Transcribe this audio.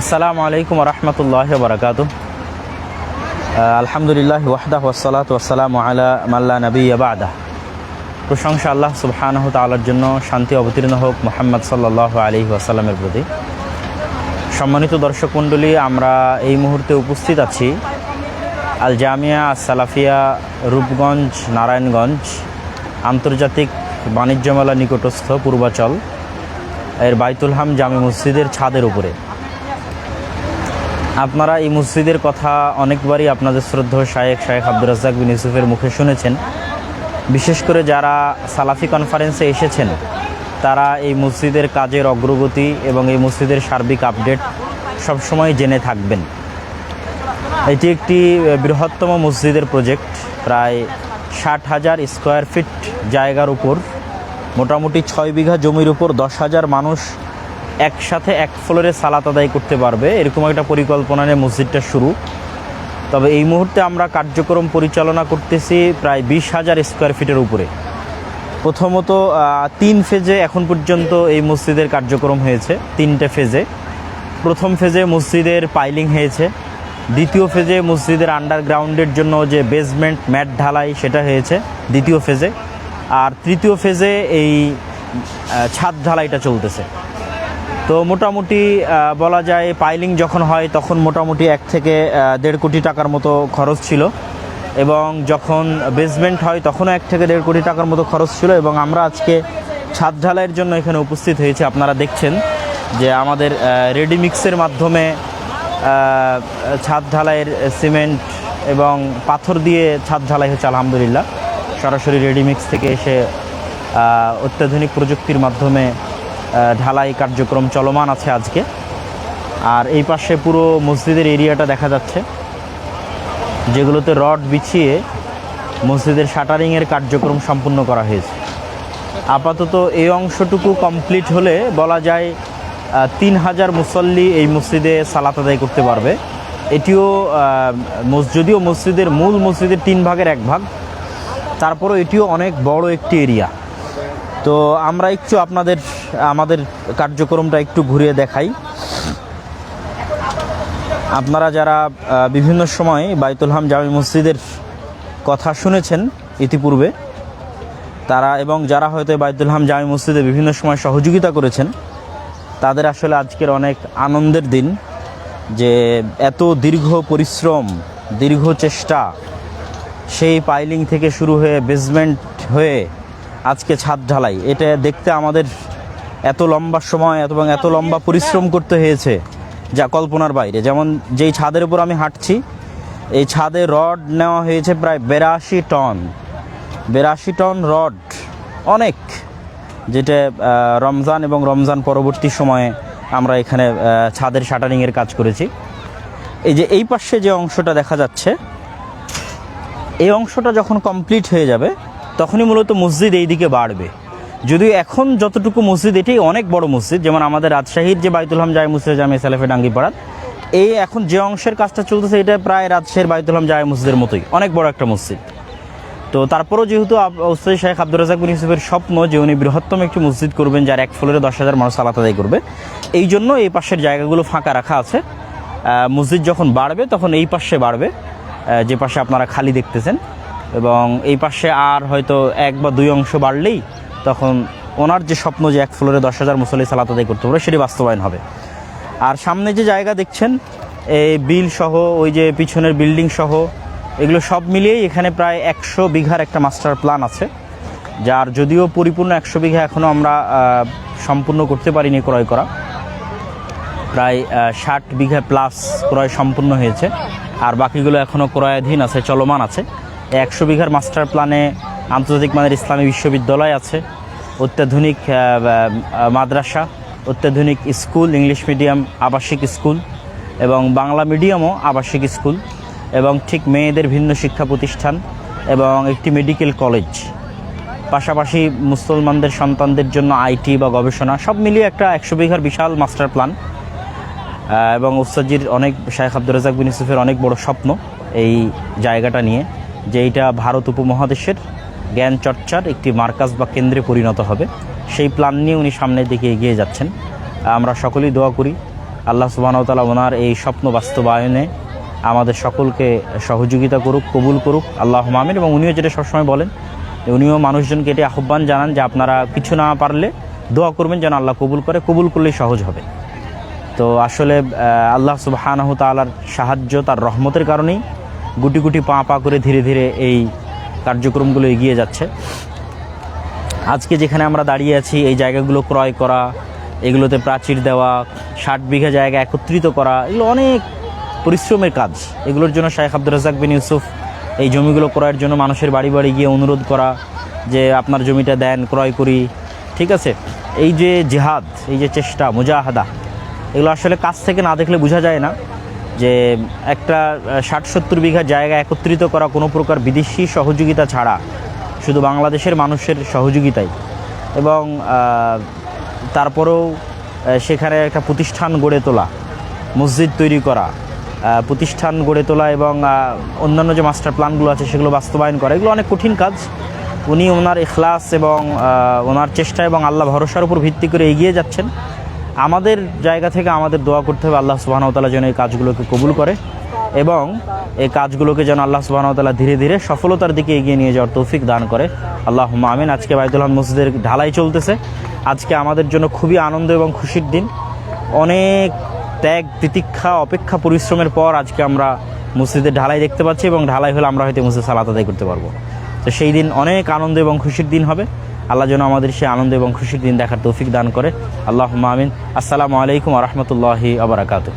আসসালামু আলাইকুম রহমতুল্লাহ বারকাত আলহামদুলিল্লাহ ওয়াহদাহ ওসালাত ওয়াসালাম আলা মাল্লা নবী আবাদা প্রশংসা আল্লাহ সুবহানাহ তালার জন্য শান্তি অবতীর্ণ হোক মোহাম্মদ সাল্লাহ আলি ওয়াসাল্লামের প্রতি। সম্মানিত দর্শক মণ্ডলী, আমরা এই মুহূর্তে উপস্থিত আছি আল জামিয়া সালাফিয়া রূপগঞ্জ, নারায়ণগঞ্জ আন্তর্জাতিক বাণিজ্য মেলা নিকটস্থ পূর্বাচল। এর বাইতুল হাম জামে মসজিদের ছাদের উপরে। আপনারা এই মসজিদের কথা অনেকবারই আপনাদের শ্রদ্ধা শায়েক শায়েখ আব্দুর রাজ্জাক বিন ইউসুফের মুখে শুনেছেন। বিশেষ করে যারা সালাফি কনফারেন্সে এসেছেন, তারা এই মসজিদের কাজের অগ্রগতি এবং এই মসজিদের সার্বিক আপডেট সবসময় জেনে থাকবেন। এটি একটি বৃহত্তম মসজিদের প্রজেক্ট প্রায় ষাট হাজার স্কোয়ার ফিট জায়গার উপর, মোটামুটি ছয় বিঘা জমির উপর দশ হাজার মানুষ একসাথে এক ফ্লোরে সালাত আদায় করতে পারবে। এরকম একটা পরিকল্পনা নিয়ে মসজিদটা শুরু। তবে এই মুহূর্তে আমরা কার্যক্রম পরিচালনা করতেছি প্রায় বিশ হাজার স্কোয়ার ফিটের উপরে। প্রথমত তিন ফেজে এখন পর্যন্ত এই মসজিদের কার্যক্রম হয়েছে, তিনটে ফেজে প্রথম ফেজে মসজিদের পাইলিং হয়েছে। দ্বিতীয় ফেজে মসজিদের আন্ডারগ্রাউন্ডের জন্য যে বেসমেন্ট ম্যাট ঢালাই, সেটা হয়েছে দ্বিতীয় ফেজে আর তৃতীয় ফেজে এই ছাদ ঢালাইটা চলতেছে। তো মোটামুটি বলা যায় পাইলিং যখন হয় তখন মোটামুটি এক থেকে দেড় কোটি টাকার মতো খরচ ছিল। এবং যখন বেসমেন্ট হয় তখনও এক থেকে দেড় কোটি টাকার মতো খরচ ছিল এবং আমরা আজকে ছাদ ঢালাইয়ের জন্য এখানে উপস্থিত হয়েছি, আপনারা দেখছেন যে আমাদের রেডি মিক্সের মাধ্যমে ছাদ ঢালাইয়ের সিমেন্ট এবং পাথর দিয়ে ছাদ ঢালাই হচ্ছে, আলহামদুলিল্লাহ। সরাসরি রেডিমিক্স থেকে এসে অত্যাধুনিক প্রযুক্তির মাধ্যমে ঢালাই কার্যক্রম চলমান আছে আজকে। আর এই পাশে পুরো মসজিদের এরিয়াটা দেখা যাচ্ছে, যেগুলোতে রড বিছিয়ে মসজিদের শাটারিংয়ের কার্যক্রম সম্পূর্ণ করা হয়েছে। আপাতত এই অংশটুকু কমপ্লিট হলে বলা যায় তিন হাজার মুসল্লি এই মসজিদে সালাত আদায় করতে পারবে। এটিও যদিও মসজিদের মূল মসজিদের তিন ভাগের এক ভাগ, তারপরও এটিও অনেক বড় একটি এরিয়া। তো আমরা একটু আপনাদের, আমাদের কার্যক্রমটা একটু ঘুরিয়ে দেখাই। আপনারা যারা বিভিন্ন সময় বাইতুল হাম জামি মসজিদের কথা শুনেছেন ইতিপূর্বে, তারা এবং যারা হয়তো বাইতুল হাম জামি মসজিদে বিভিন্ন সময় সহযোগিতা করেছেন, তাদের আসলে আজকের অনেক আনন্দের দিন যে এত দীর্ঘ পরিশ্রম, দীর্ঘ চেষ্টা, সেই পাইলিং থেকে শুরু হয়ে বেসমেন্ট হয়ে আজকে ছাদ ঢালাই। এটা দেখতে আমাদের এত লম্বা সময় এবং এত লম্বা পরিশ্রম করতে হয়েছে যা কল্পনার বাইরে। যেমন যেই ছাদের উপর আমি হাঁটছি, এই ছাদে রড নেওয়া হয়েছে প্রায় বেরাশি টন। বেরাশি টন রড অনেক, যেটা রমজান এবং রমজান পরবর্তী সময়ে আমরা এখানে ছাদের শাটারিংয়ের কাজ করেছি। এই যে এই পাশে যে অংশটা দেখা যাচ্ছে, এই অংশটা যখন কমপ্লিট হয়ে যাবে তখনই মূলত মসজিদ এই দিকে বাড়বে। যদিও এখন যতটুকু মসজিদ, এটি অনেক বড় মসজিদ, যেমন আমাদের রাজশাহীর যে বাইতুল হাম জায় মসজিদ জামে সালেফে ডাঙ্গিপাড়ার এই এখন যে অংশের কাজটা চলতেছে, এটা প্রায় রাজশাহীর বাইতুল হাম জায় মসজিদের মতোই, অনেক বড় একটা মসজিদ। তো তারপরেও যেহেতু ওস্তাদ শেখ আব্দুর রাজাক বিন ইউসুফের স্বপ্ন যে উনি বৃহত্তম একটি মসজিদ করবেন, যার এক ফ্লোরে দশ হাজার মানুষ সালাত আদায় করবে, এই জন্য এই পাশের জায়গাগুলো ফাঁকা রাখা আছে। মসজিদ যখন বাড়বে, তখন এই পাশে বাড়বে। যে পাশে আপনারা খালি দেখতেছেন। এবং এই পাশে আর হয়তো এক বা দুই অংশ বাড়লেই তখন ওনার যে স্বপ্ন যে এক ফ্লোরে দশ হাজার মুসল্লি সালাত আদায় করতে পারবে, সেটি বাস্তবায়ন হবে। আর সামনে যে জায়গা দেখছেন, এই বিল সহ, ওই যে পিছনের বিল্ডিং সহ, এগুলো সব মিলিয়েই এখানে প্রায় একশো বিঘার একটা মাস্টার প্ল্যান আছে, যার যদিও পরিপূর্ণ একশো বিঘা এখনও আমরা সম্পূর্ণ করতে পারিনি ক্রয় করা। প্রায় ষাট বিঘা প্লাস ক্রয় সম্পূর্ণ হয়েছে, আর বাকিগুলো এখনও ক্রয়াধীন আছে, চলমান আছে। একশো বিঘার মাস্টার প্ল্যানে আন্তর্জাতিক মানের ইসলামী বিশ্ববিদ্যালয় আছে, অত্যাধুনিক মাদ্রাসা, অত্যাধুনিক স্কুল, ইংলিশ মিডিয়াম, আবাসিক স্কুল এবং বাংলা মিডিয়ামও আবাসিক স্কুল এবং ঠিক মেয়েদের ভিন্ন শিক্ষা প্রতিষ্ঠান এবং একটি মেডিকেল কলেজ পাশাপাশি মুসলমানদের সন্তানদের জন্য আইটি বা গবেষণা, সব মিলিয়ে একটা একশো বিঘার বিশাল মাস্টার প্ল্যান এবং ওস্তাদজির অনেক শাহেখ আব্দুর রাজাক বিন ইউসুফের অনেক বড় স্বপ্ন এই জায়গাটা নিয়ে। যে এইটা ভারত উপমহাদেশের জ্ঞান চর্চার একটি মার্কাজ বা কেন্দ্রে পরিণত হবে। সেই প্ল্যান নিয়ে উনি সামনের দিকে এগিয়ে যাচ্ছেন। আমরা সকলেই দোয়া করি, আল্লাহ সুবাহতালা ওনার এই স্বপ্ন বাস্তবায়নে আমাদের সকলকে সহযোগিতা করুক, কবুল করুক। আল্লাহ মামিন এবং উনিও যেটা সবসময় বলেন উনিও মানুষজনকে এটি আহ্বান জানান যে আপনারা কিছু না পারলে দোয়া করবেন যেন আল্লাহ কবুল করে। কবুল করলেই সহজ হবে। তো আসলে আল্লাহ সুবাহানাহু তালার সাহায্য তার রহমতের কারণেই গুটি গুটি পা পা করে ধীরে ধীরে এই কার্যক্রমগুলো এগিয়ে যাচ্ছে। আজকে যেখানে আমরা দাঁড়িয়ে আছি, এই জায়গাগুলো ক্রয় করা, এগুলোতে প্রাচীর দেওয়া, ষাট বিঘা জায়গা একত্রিত করা, এগুলো অনেক পরিশ্রমের কাজ। এগুলোর জন্য শাহেখ আব্দুর রাজাক বিন ইউসুফ এই জমিগুলো ক্রয়ের জন্য মানুষের বাড়ি বাড়ি গিয়ে অনুরোধ করা যে আপনার জমিটা দেন, ক্রয় করি। ঠিক আছে? এই যে জেহাদ, এই যে চেষ্টা, মুজাহাদা, এগুলো আসলে কাছ থেকে না দেখলে বোঝা যায় না। যে একটা ষাট সত্তর বিঘা জায়গা একত্রিত করা কোনো প্রকার বিদেশি সহযোগিতা ছাড়া শুধু বাংলাদেশের মানুষের সহযোগিতাই। এবং তারপরেও সেখানে একটা প্রতিষ্ঠান গড়ে তোলা, মসজিদ তৈরি করা প্রতিষ্ঠান গড়ে তোলা এবং অন্যান্য যে মাস্টার প্ল্যানগুলো আছে সেগুলো বাস্তবায়ন করা, এগুলো অনেক কঠিন কাজ। উনি ওনার ইখলাস এবং ওনার চেষ্টা এবং আল্লাহ ভরসার উপর ভিত্তি করে এগিয়ে যাচ্ছেন। আমাদের জায়গা থেকে আমাদের দোয়া করতে হবে আল্লাহ সুবাহতালা যেন এই কাজগুলোকে কবুল করে এবং এই কাজগুলোকে যেন আল্লাহ সুবাহতালা ধীরে ধীরে সফলতার দিকে এগিয়ে নিয়ে যাওয়ার তৌফিক দান করে। আল্লাহ আমিন। আজকে বাইতুল্লাহ মসজিদের ঢালাই চলতেছে। আজকে আমাদের জন্য খুবই আনন্দ এবং খুশির দিন। অনেক ত্যাগ, তিতিক্ষা, অপেক্ষা, পরিশ্রমের পর আজকে আমরা মসজিদের ঢালাই দেখতে পাচ্ছি এবং ঢালাই হলে আমরা হয়তো মসজিদ সালাত আদায় করতে পারব। তো সেই দিন অনেক আনন্দ এবং খুশির দিন হবে। আল্লাহ যেন আমাদের সে আনন্দ এবং খুশির দিন দেখার তৌফিক দান করে। আল্লাহ মামিন আসসালামু আলাইকুম রহমতুল্লাহি আবরাকাতু